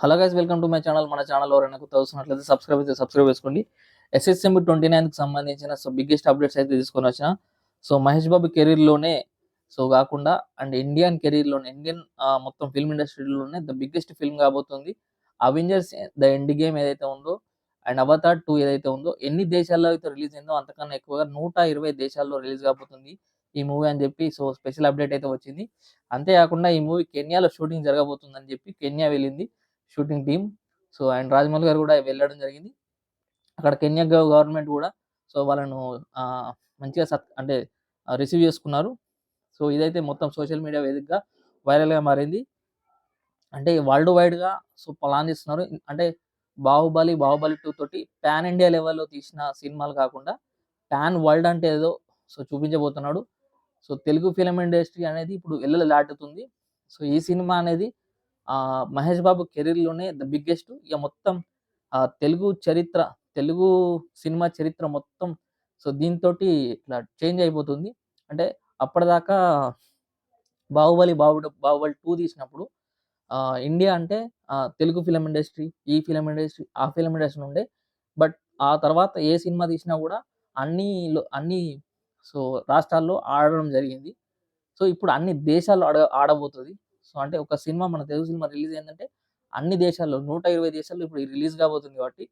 Hello guys welcome to my channel మన channel ఎవరైనా కొత్త వస్తున్నట్లయితే సబ్స్క్రైబ్ అయితే సబ్స్క్రైబ్ చేసుకోండి. ఎస్ఎస్ఎం ట్వంటీ నైన్కి సంబంధించిన సో బిగ్గెస్ట్ అప్డేట్స్ అయితే తీసుకొని వచ్చిన. సో మహేష్ బాబు కెరీర్లోనే సో కాకుండా అండ్ ఇండియన్ కెరీర్లోనే ఇండియన్ మొత్తం ఫిల్మ్ ఇండస్ట్రీలోనే ద బిగ్గెస్ట్ ఫిల్మ్ కాబోతుంది. అవెంజర్స్ ద ఎండ్ గేమ్ ఏదైతే ఉందో అండ్ అవతార్ టూ ఏదైతే ఉందో ఎన్ని దేశాల్లో అయితే రిలీజ్ అయిందో అంతకన్నా ఎక్కువగా నూట ఇరవై దేశాల్లో రిలీజ్ కాబోతుంది ఈ మూవీ అని చెప్పి సో స్పెషల్ అప్డేట్ అయితే వచ్చింది. అంతేకాకుండా ఈ మూవీ కెన్యాలో షూటింగ్ జరగబోతుందని చెప్పి కెన్యా వెళ్ళింది. Shooting team so and Rajamouli గారు కూడా వెళ్ళడం జరిగింది. అక్కడ కెన్యా గవర్నమెంట్ కూడా సో వాళ్ళను మంచిగా సత్ అంటే రిసీవ్ చేసుకున్నారు. సో ఇదైతే మొత్తం సోషల్ మీడియా వేదికగా వైరల్గా మారింది. అంటే వరల్డ్ వైడ్గా సో ప్లాన్ చేస్తున్నారు. అంటే బాహుబలి బాహుబలి టూ తోటి పాన్ ఇండియా లెవెల్లో తీసిన సినిమాలు కాకుండా పాన్ వరల్డ్ అంటే ఏదో సో చూపించబోతున్నాడు. సో తెలుగు ఫిలిం ఇండస్ట్రీ అనేది ఇప్పుడు ఎల్లలు దాటుతుంది. సో ఈ సినిమా అనేది మహేష్ బాబు కెరీర్లోనే ద బిగ్గెస్ట్ ఇక మొత్తం తెలుగు చరిత్ర తెలుగు సినిమా చరిత్ర మొత్తం. సో దీంతో ఇట్లా చేంజ్ అయిపోతుంది. అంటే అప్పటిదాకా బాహుబలి బాహుబలి బాహుబలి టూ తీసినప్పుడు ఇండియా అంటే తెలుగు ఫిలిం ఇండస్ట్రీ ఈ ఫిలిం ఇండస్ట్రీ ఆ ఫిలిం ఇండస్ట్రీ ఉండే. బట్ ఆ తర్వాత ఏ సినిమా తీసినా కూడా అన్ని అన్ని సో రాష్ట్రాల్లో ఆడడం జరిగింది. సో ఇప్పుడు అన్ని దేశాల్లో ఆడ ఆడబోతుంది. సో అంటే ఒక సినిమా మన తెలుగు సినిమా రిలీజ్ అయిందంటే అన్ని దేశాల్లో నూట ఇరవై దేశాల్లో ఇప్పుడు రిలీజ్ కాబోతుంది కాబట్టి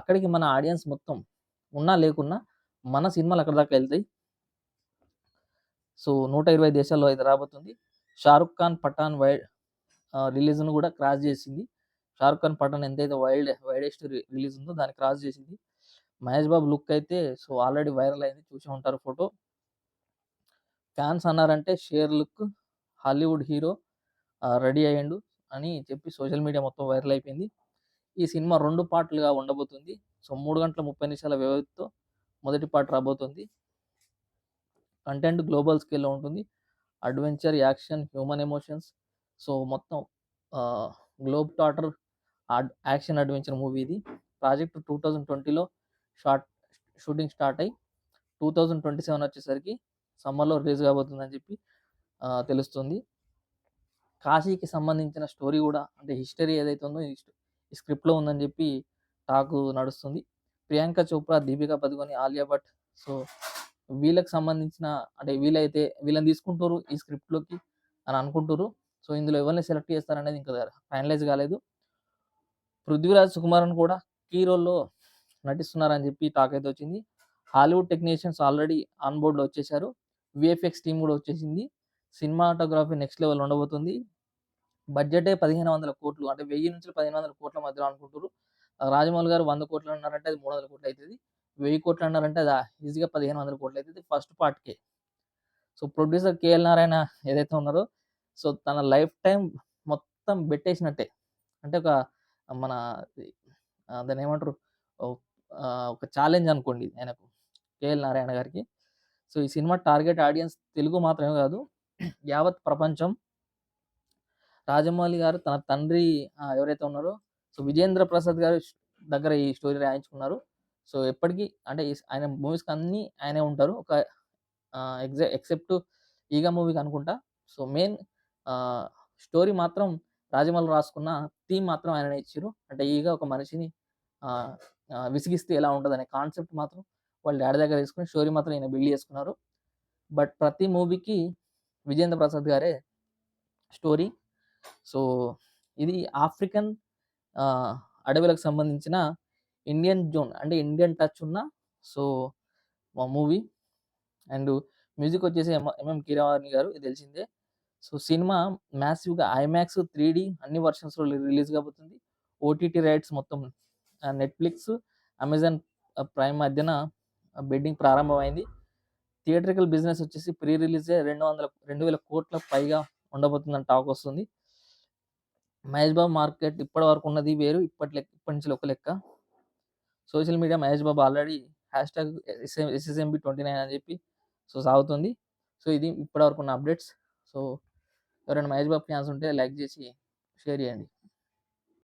అక్కడికి మన ఆడియన్స్ మొత్తం ఉన్నా లేకున్నా మన సినిమాలు అక్కడ దాకా వెళ్తాయి. సో నూట ఇరవై దేశాల్లో అయితే రాబోతుంది. షారుఖ్ ఖాన్ పఠాన్ వైడ్ రిలీజ్ను కూడా క్రాస్ చేసింది. షారుఖ్ ఖాన్ పఠాన్ ఎంతైతే వైల్డ్ వైడెస్ట్ రిలీజ్ ఉందో దాన్ని క్రాస్ చేసింది. మహేష్ బాబు లుక్ అయితే సో ఆల్రెడీ వైరల్ అయింది. చూసి ఉంటారు ఫోటో. ఫ్యాన్స్ అన్నారంటే share look Hollywood hero ready అయ్యండు అని చెప్పి సోషల్ మీడియా మొత్తం వైరల్ అయిపోయింది. ఈ సినిమా రెండు పార్ట్లుగా ఉండబోతుంది. సో మూడు గంటల ముప్పై నిమిషాల వ్యవధితో మొదటి పార్ట్ రాబోతుంది. కంటెంట్ గ్లోబల్ స్కేల్లో ఉంటుంది. Adventure action human emotions. So మొత్తం globe trotter action adventure movie ఇది. ప్రాజెక్ట్ టూ థౌజండ్ ట్వంటీలో షార్ట్ షూటింగ్ స్టార్ట్ అయ్యి టూ థౌజండ్ ట్వంటీ సెవెన్ వచ్చేసరికి సమ్మర్లో రిలీజ్ కాబోతుందని చెప్పి తెలుస్తుంది. కాశీకి సంబంధించిన స్టోరీ కూడా అంటే హిస్టరీ ఏదైతే ఉందో ఈ ఈ స్క్రిప్ట్లో ఉందని చెప్పి టాక్ నడుస్తుంది. ప్రియాంక చోప్రా దీపికా పదుకొని ఆలియా భట్. సో వీళ్ళకి సంబంధించిన అంటే వీళ్ళైతే వీళ్ళని తీసుకుంటారు ఈ స్క్రిప్ట్లోకి అని అనుకుంటారు. సో ఇందులో ఎవరిని సెలెక్ట్ చేస్తారనేది ఇంకా ఫైనలైజ్ కాలేదు. పృథ్వీరాజ్ సుకుమారన్ కూడా కీ రోల్లో నటిస్తున్నారని చెప్పి టాక్ అయితే వచ్చింది. హాలీవుడ్ టెక్నీషియన్స్ ఆల్రెడీ ఆన్ బోర్డ్లో వచ్చేసారు విఎఫ్ఎక్స్ టీం కూడా వచ్చేసింది. సినిమాటోగ్రఫీ నెక్స్ట్ లెవెల్ ఉండబోతుంది. బడ్జెటే పదిహేను వందల కోట్లు అంటే వెయ్యి నుంచి పదిహేను వందల కోట్ల మధ్యలో అనుకుంటారు రాజమౌళి గారు వంద కోట్లు అన్నారంటే అది మూడు వందల కోట్లు అవుతుంది వెయ్యి కోట్లు అన్నారంటే అది ఈజీగా పదిహేను వందల కోట్లు అవుతుంది ఫస్ట్ పార్ట్కే. సో ప్రొడ్యూసర్ కేఎల్ నారాయణ ఏదైతే ఉన్నారో సో తన లైఫ్ టైం మొత్తం పెట్టేసినట్టే అంటే ఒక మన ఆ, దాన్ని ఏమంటారు ఒక ఛాలెంజ్ అనుకోండి ఆయనకు కేఎల్ నారాయణ గారికి. సో ఈ సినిమా టార్గెట్ ఆడియన్స్ తెలుగు మాత్రమే కాదు యావత్ ప్రపంచం రాజమౌళి గారు తన తండ్రి ఎవరైతే ఉన్నారో సో విజేంద్ర ప్రసాద్ గారు దగ్గర ఈ స్టోరీ రాయించుకున్నారు. సో ఎప్పటికీ అంటే ఆయన మూవీస్కి అన్నీ ఆయనే ఉంటారు. ఒక ఎగ్జా ఎక్సెప్ట్ ఈగ మూవీకి అనుకుంటా. సో మెయిన్ స్టోరీ మాత్రం రాజమౌళి రాసుకున్న థీమ్ మాత్రం ఆయననే ఇచ్చారు అంటే ఈగ ఒక మనిషిని విసిగిస్తే ఎలా ఉంటుంది అనే కాన్సెప్ట్ మాత్రం వాళ్ళు డాడీ దగ్గర తీసుకుని స్టోరీ మాత్రం ఈయన బిల్డ్ చేసుకున్నారు. బట్ ప్రతి మూవీకి విజేంద్ర ప్రసాద్ గారే స్టోరీ. సో ఇది ఆఫ్రికన్ అడవులకు సంబంధించిన ఇండియన్ జోన్ అంటే ఇండియన్ టచ్ ఉన్న సో మూవీ. అండ్ మ్యూజిక్ వచ్చేసి ఎంఎం కీరవాణి గారు ఇది తెలిసిందే. సో సినిమా మ్యాసివ్గా ఐమాక్స్ త్రీ డి అన్ని వర్షన్స్లో రిలీజ్ కాబోతుంది. ఓటీటీ రైట్స్ మొత్తం నెట్ఫ్లిక్స్ అమెజాన్ ప్రైమ్ మధ్యన బెడ్డింగ్ ప్రారంభమైంది. థియేట్రికల్ బిజినెస్ వచ్చేసి ప్రీ రిలీజే రెండు వందల రెండు వేల కోట్ల పైగా ఉండబోతుందని టాక్ వస్తుంది. మహేష్ బాబు మార్కెట్ ఇప్పటి వరకు ఉన్నది వేరు ఇప్పటి లెక్క ఇప్పటి నుంచి ఒక లెక్క. Social media Mahesh Babu already hash tag SSMB twenty nine అని చెప్పి సో సాగుతుంది. సో ఇది ఇప్పటి వరకు ఉన్న అప్డేట్స్. సో ఎవరైనా మహేష్ బాబు ఫ్యాన్స్ ఉంటే లైక్ చేసి షేర్ చేయండి.